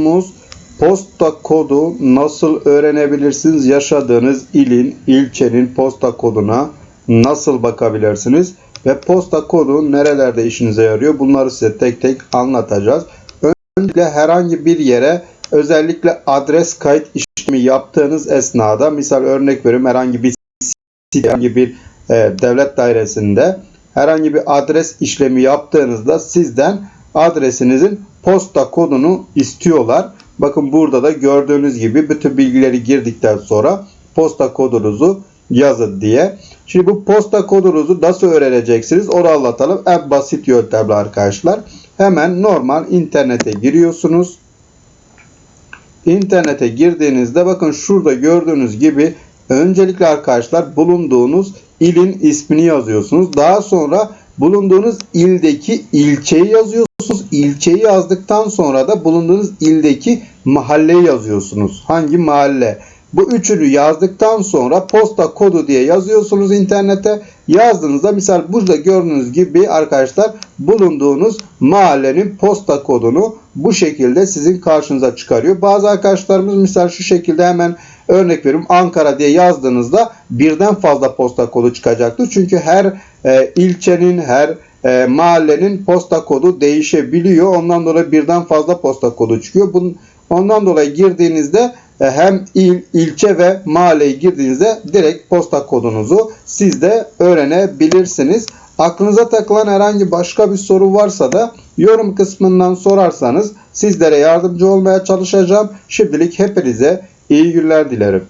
konumuz posta kodu nasıl öğrenebilirsiniz? Yaşadığınız ilin, ilçenin posta koduna nasıl bakabilirsiniz? Ve posta kodu nerelerde işinize yarıyor? Bunları size tek tek anlatacağız. Öncelikle herhangi bir yere özellikle adres kayıt işlemi yaptığınız esnada misal örnek veriyorum herhangi bir herhangi bir e, devlet dairesinde herhangi bir adres işlemi yaptığınızda sizden adresinizin posta kodunu istiyorlar. Bakın burada da gördüğünüz gibi bütün bilgileri girdikten sonra posta kodunuzu yazın diye. Şimdi bu posta kodunuzu nasıl öğreneceksiniz onu anlatalım. En basit yöntemle arkadaşlar. Hemen normal internete giriyorsunuz. İnternete girdiğinizde bakın şurada gördüğünüz gibi öncelikle arkadaşlar bulunduğunuz ilin ismini yazıyorsunuz. Daha sonra bulunduğunuz ildeki ilçeyi yazıyorsunuz. İlçeyi yazdıktan sonra da bulunduğunuz ildeki mahalleyi yazıyorsunuz. Hangi mahalle? Bu üçünü yazdıktan sonra posta kodu diye yazıyorsunuz internete. Yazdığınızda misal burada gördüğünüz gibi arkadaşlar bulunduğunuz mahallenin posta kodunu bu şekilde sizin karşınıza çıkarıyor. Bazı arkadaşlarımız misal şu şekilde hemen örnek veriyorum Ankara diye yazdığınızda birden fazla posta kodu çıkacaktır. Çünkü her e, ilçenin her e, mahallenin posta kodu değişebiliyor. Ondan dolayı birden fazla posta kodu çıkıyor. Bunun, ondan dolayı girdiğinizde hem il, ilçe ve mahalleyi girdiğinizde direkt posta kodunuzu siz de öğrenebilirsiniz. Aklınıza takılan herhangi başka bir soru varsa da yorum kısmından sorarsanız sizlere yardımcı olmaya çalışacağım. Şimdilik hepinize iyi günler dilerim.